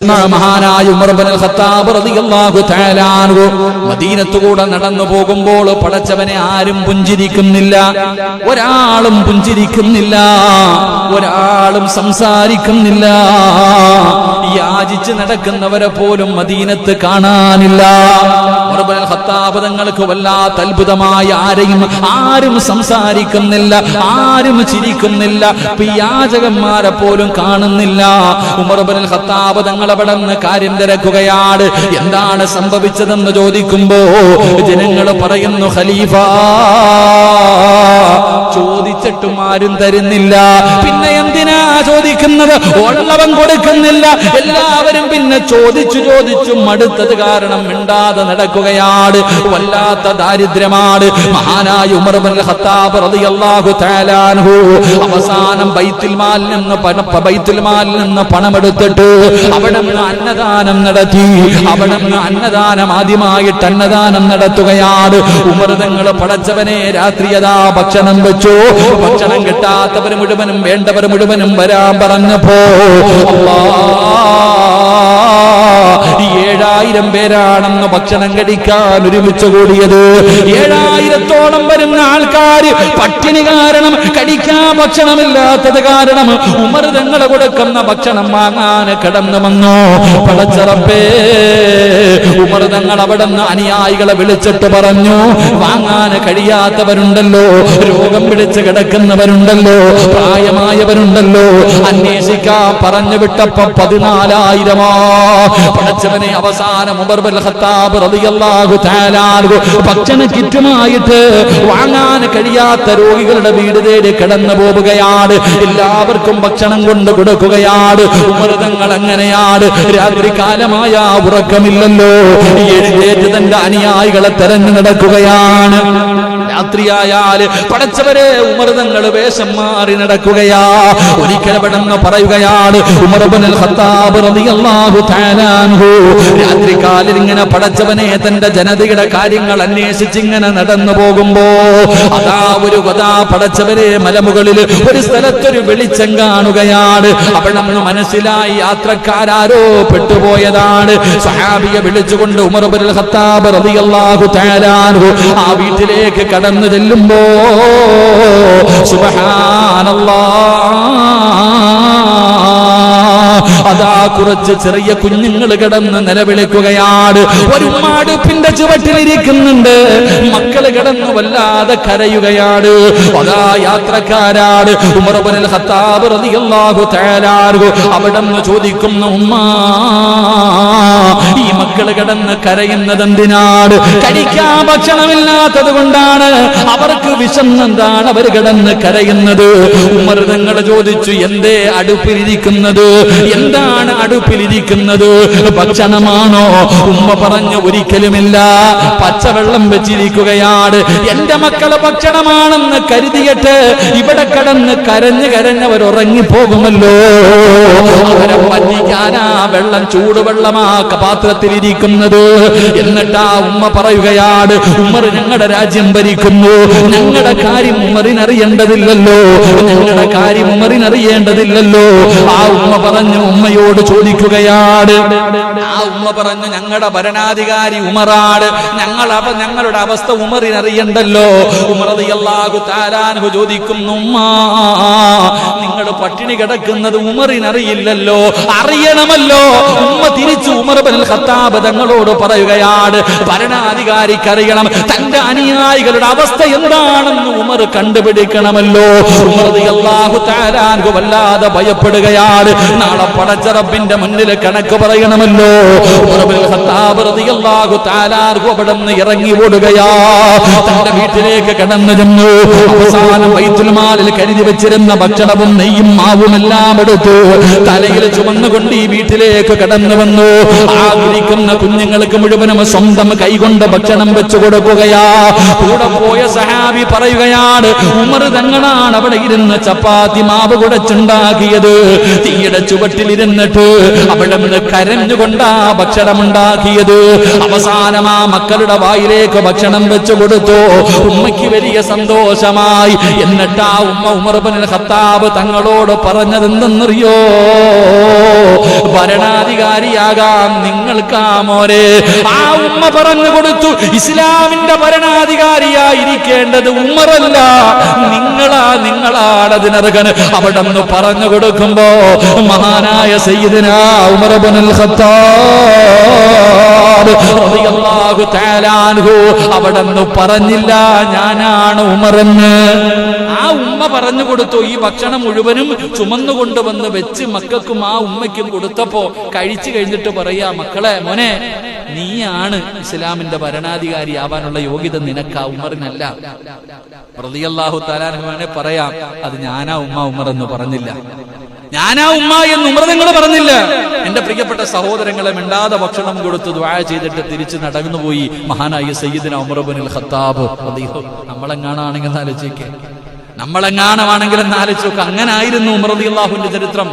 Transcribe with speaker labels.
Speaker 1: മഹാനായ Umar bin Khattab റളിയല്ലാഹു തആല അൻഹു മദീനത്തുകൂടെ നടന്നു പോകുമ്പോൾ പടച്ചവനെ ആരും പുഞ്ചിരിക്കുന്നില്ല ഒരാളും പുഞ്ചിരിക്കുന്നില്ല. ഒരാളും സംസാരിക്കുന്നില്ല. യാചിച്ച് നടക്കുന്നവരെ പോലും മദീനത്ത് കാണാനില്ല. ഉമർ ബിൻ ഖത്താബ് തങ്ങൾക്ക് വല്ലാത്ത അത്ഭുതമായ ആരെയും ആരും സംസാരിക്കുന്നില്ല ആരും ചിരിക്കുന്നില്ല യാചകന്മാരെ പോലും കാണുന്നില്ല. ഉമർ ബിൻ ഖത്താബ് തങ്ങൾ അവിടെ നിന്ന് കാര്യം തിരക്കുകയാണ്. എന്താണ് സംഭവിച്ചതെന്ന് ചോദിക്കുമ്പോ ജനങ്ങൾ പറയുന്നു ഖലീഫ ചോദിച്ചിട്ടും ആരും തരുന്നില്ല. പിന്നെ എന്തിനാ ചോദിക്കുന്നത്. ഉള്ളവൻ കൊടുക്കുന്നില്ല. എല്ലാവരും പിന്നെ ചോദിച്ചു ചോദിച്ചു മടുത്തത് കാരണം മിണ്ടാതെ നടക്കുകയാണ്. വല്ലാത്ത ദാരിദ്ര്യമാണ്. മഹാനായ ഉമർ ബിൻ ഖത്താബ് റളിയല്ലാഹു തആല അൻഹു അവസാനം ബൈത്തുൽ മാലിൽ നിന്ന് ബൈത്തുൽ മാലിൽ നിന്ന് പണമെടുത്തിട്ട് അവിടെ അന്നദാനം നടത്തി. അവിടെ അന്നദാനം ആദ്യമായിട്ട് അന്നദാനം നടത്തുകയാണ്. ഉമർതങ്ങൾ പടച്ചവനെ രാത്രിയതാ ഭക്ഷണം വെച്ചു. ഭക്ഷണം കിട്ടാത്തവർ മുഴുവനും വേണ്ടവർ മുഴുവനും വരാൻ പറഞ്ഞപ്പോ ഏഴായിരം പേരാണെന്ന് ഭക്ഷണം കഴിക്കാൻ ഒരുമിച്ച് കൂടിയത്. ഏഴായിരത്തോളം വരുന്ന ആൾക്കാർ പട്ടിണി കാരണം കഴിക്കാൻ ഭക്ഷണമില്ലാത്തത് കാരണം ഉമർ തങ്ങളെ കൊടുക്കുന്ന ഭക്ഷണം വാങ്ങാൻ കിടന്നു വന്നു. പടച്ചറപ്പേ ഉമർ തങ്ങൾ അവിടെ നിന്ന് അനുയായികളെ വിളിച്ചിട്ട് പറഞ്ഞു വാങ്ങാൻ കഴിയാത്തവരുണ്ടല്ലോ രോഗം പിടിച്ച് കിടക്കുന്നവരുണ്ടല്ലോ പ്രായമായവരുണ്ടല്ലോ അന്വേഷിക്കാൻ പറഞ്ഞു വിട്ടപ്പോ പതിനാലായിരമാ. പടച്ചവനെ അവസാനം ഉമർ ബിൻ റളിയല്ലാഹു തആല ഭക്ഷണ കിറ്റുമായിട്ട് വാങ്ങാൻ കഴിയാത്ത രോഗികളുടെ വീട് തേടി കടന്നു പോവുകയാണ്. എല്ലാവർക്കും ഭക്ഷണം കൊണ്ട് കൊടുക്കുകയാണ്. ഉമർ തങ്ങൾ അങ്ങനെയാണ്. രാത്രി കാലമായ ഉറക്കമില്ലല്ലോ. എഴുന്നേറ്റ് തന്റെ അനുയായികളെ തെരഞ്ഞു നടക്കുകയാണ്. രാത്രിയായാൽ പടച്ചവരെ ഉമർതങ്ങൾ വേഷം മാറി നടക്കുകയാ. ഒരിക്കൽ പെട്ടെന്ന് പറയുകയാണ് ഉമർബനൽ ഖത്താബ് റളിയല്ലാഹു ഇങ്ങനെ പടച്ചവനെ തന്റെ ജനതയുടെ കാര്യങ്ങൾ അന്വേഷിച്ച് ഇങ്ങനെ നടന്നു പോകുമ്പോ അതാ ഒരു കഥാ പടച്ചവരെ മലമുകളിൽ ഒരു സ്ഥലത്തൊരു വെളിച്ചം കാണുകയാണ്. അപ്പോൾ നമ്മൾ മനസ്സിലായി യാത്രക്കാരാരോ പെട്ടുപോയതാണ്. സഹാബിയെ വിളിച്ചുകൊണ്ട് ഉമർബുൽ ഖത്താബ് റളിയല്ലാഹു ആ വീട്ടിലേക്ക് കടന്നു ചെല്ലുമ്പോ സുബ്ഹാനല്ലാഹ് അതാ കുറച്ച് ചെറിയ കുഞ്ഞുങ്ങൾ കിടന്ന് നിലവിളിക്കുകയാണ്. ഒരു മാടുപ്പിന്റെ ചുവട്ടിലിരിക്കുന്നുണ്ട്. മക്കൾ കിടന്ന് വല്ലാതെ കരയുകയാണ്. അതാ യാത്രക്കാരാണ് ഉമർബനൽ ഖത്താബ് റളിയല്ലാഹു തആല അൻഹു. അവിടെ നിന്ന് ചോദിക്കുന്ന ഉമ്മ മക്കൾ കിടന്ന് കരയുന്നത് എന്തിനാണ് കഴിക്കാൻ ഭക്ഷണമില്ലാത്തത് കൊണ്ടാണ് അവർക്ക് വിശന്നെന്താണ് അവർ കിടന്ന് കരയുന്നത്? ഉമർ നിങ്ങൾ ചോദിച്ചു എന്തേ അടുപ്പിലിരിക്കുന്നത്? എന്താണ് അടുപ്പിലിരിക്കുന്നത്? ഭക്ഷണമാണോ? ഉമ്മ പറഞ്ഞു ഒരിക്കലുമില്ല. പച്ചവെള്ളം വെച്ചിരിക്കുകയാണ്. എന്റെ മക്കളെ ഭക്ഷണമാണെന്ന് കരുതിയിട്ട് ഇവിടെ കടന്ന് കരഞ്ഞ് കരഞ്ഞവർ ഉറങ്ങിപ്പോകുമല്ലോ. അവരെ പറ്റിക്കാനാ വെള്ളം ചൂടുവെള്ളമാ പാത്രത്തിലിരിക്കുന്നത് ആ ഉമ്മ പറയുകയാണ് ഉമ്മർ ഞങ്ങളുടെ രാജ്യം ഭരിക്കുന്നു. ഞങ്ങളുടെ കാര്യം ഉമ്മറിനറിയേണ്ടതില്ലല്ലോ. ഞങ്ങളുടെ കാര്യം ഉമ്മറിനറിയേണ്ടതില്ലല്ലോ. ആ ഉമ്മ പറഞ്ഞു ഉമ്മയോട് ചോദിക്കുകയാണ് ആ ഉമ്മ പറഞ്ഞു ഞങ്ങളുടെ ഭരണാധികാരി ഉമറാണ്. ഞങ്ങൾ ഞങ്ങളുടെ അവസ്ഥ ഉമറിനറിയണ്ടല്ലോ. ഉമറതിയല്ലാഹു താരാനുഹു ചോദിക്കുന്നു ഉമ്മ നിങ്ങൾ പട്ടിണി കിടക്കുന്നത് ഉമറിനറിയില്ലല്ലോ. അറിയണമല്ലോ. ഉമ്മ തിരിച്ചു ഉമർ ബിൻ ഖത്താബ് തങ്ങളോട് പറയുകയാണ് ഭരണാധികാരിക്ക് അറിയണം തന്റെ അനുയായികളുടെ അവസ്ഥ എന്താണെന്ന് ഉമർ കണ്ടുപിടിക്കണമല്ലോ. വല്ലാതെ ഭയപ്പെടുകയാണ്. നാളെ പടച്ചറബിന്റെ മുന്നിൽ കണക്ക് പറയണമല്ലോ. ഉമർ ബിൻ ഖത്താബ് റളിയല്ലാഹു തആല അൻഹു അവിടെ ഇറങ്ങി ഓടുകയാ. തന്റെ വീട്ടിലേക്ക് കടന്നു ചെന്നു. അവസാനം ബൈത്തുൽ മാലിൽ കരുതി വെച്ചിരുന്ന ഭക്ഷണവും നെയ്യും മാവും എല്ലാം എടുത്തു. തലയിൽ ചുമന്നുകൊണ്ട് ഈ വീട്ടിലേക്ക് കടന്നു വന്നു. ആഗ്രഹിക്കുന്ന കുഞ്ഞുങ്ങൾക്ക് മുഴുവനും സ്വന്തം കൈകൊണ്ട് ഭക്ഷണം വെച്ചു കൊടുക്കുകയാ. കൂടെ പോയ സഹാബി പറയുകയാണ് ഉമർ തങ്ങളാണ് അവിടെ ഇരുന്ന് ചപ്പാത്തി മാവ് കുടച്ചുണ്ടാക്കിയത്. തീയുടെ ചുവട്ടിലിരുന്നിട്ട് അവിടെ നിന്ന് കരഞ്ഞുകൊണ്ടാ ഭക്ഷണം ഉണ്ടാക്കിയത് അവസാനം ആ മക്കളുടെ വായിലേക്ക് ഭക്ഷണം വെച്ചു കൊടുത്തു. ഉമ്മയ്ക്ക് വലിയ സന്തോഷമായി. എന്നിട്ട് ആ ഉമ്മ ഉമർബനിൽ ഖത്താബ് തങ്ങളോട് പറഞ്ഞത് എന്തെന്നറിയോ ഭരണാധികാരിയാകാം നിങ്ങൾക്കാ മോരെ ആ ഉമ്മ പറഞ്ഞു കൊടുത്തു ഇസ്ലാമിന്റെ ഭരണാധികാരിയായിരിക്കേണ്ടത് ഉമ്മറല്ല. നിങ്ങളാ നിങ്ങളാണ് അതിനർഹൻ. അവിടെ നിന്ന് പറഞ്ഞു കൊടുക്കുമ്പോ മഹാനായ സയ്യിദിനാ ഇബ്നുൽ നിന്ന് പറഞ്ഞില്ല ഞാനാണ് ഉമറെന്ന്. ആ ഉമ്മ പറഞ്ഞു കൊടുത്തു. ഈ ഭക്ഷണം മുഴുവനും ചുമന്നു കൊണ്ടുവന്ന് വെച്ച് മക്കൾക്കും ആ ഉമ്മയ്ക്കും കൊടുത്തപ്പോ കഴിച്ചു കഴിഞ്ഞിട്ട് പറയാ മക്കളെ മോനെ നീയാണ് ഇസ്ലാമിന്റെ ഭരണാധികാരി ആവാനുള്ള യോഗ്യത നിനക്ക് ആ ഉമറിനല്ല. പ്രതിയല്ലാഹു താലാനുമാനെ പറയാം അത് ഞാനാ ഉമ്മ ഉമർ എന്ന് പറഞ്ഞില്ല. ഞാനാ ഉമ്മ എന്ന് ഉമ്മ നിങ്ങൾ പറഞ്ഞില്ല. എന്റെ പ്രിയപ്പെട്ട സഹോദരങ്ങളെ മിണ്ടാതെ ഭക്ഷണം കൊടുത്ത് ദ്വായ ചെയ്തിട്ട് തിരിച്ച് നടന്നുപോയി മഹാനായ സയ്യിദിന ഉമർബുൽ ഖത്താബ് നമ്മളെങ്ങാണാണെങ്കിൽ നാലോചിക്കെ നമ്മളെങ്ങാണമാണെങ്കിൽ നാലോചിക്കും അങ്ങനെ ആയിരുന്നു ഉമർ റളിയല്ലാഹുവിന്റെ ചരിത്രം.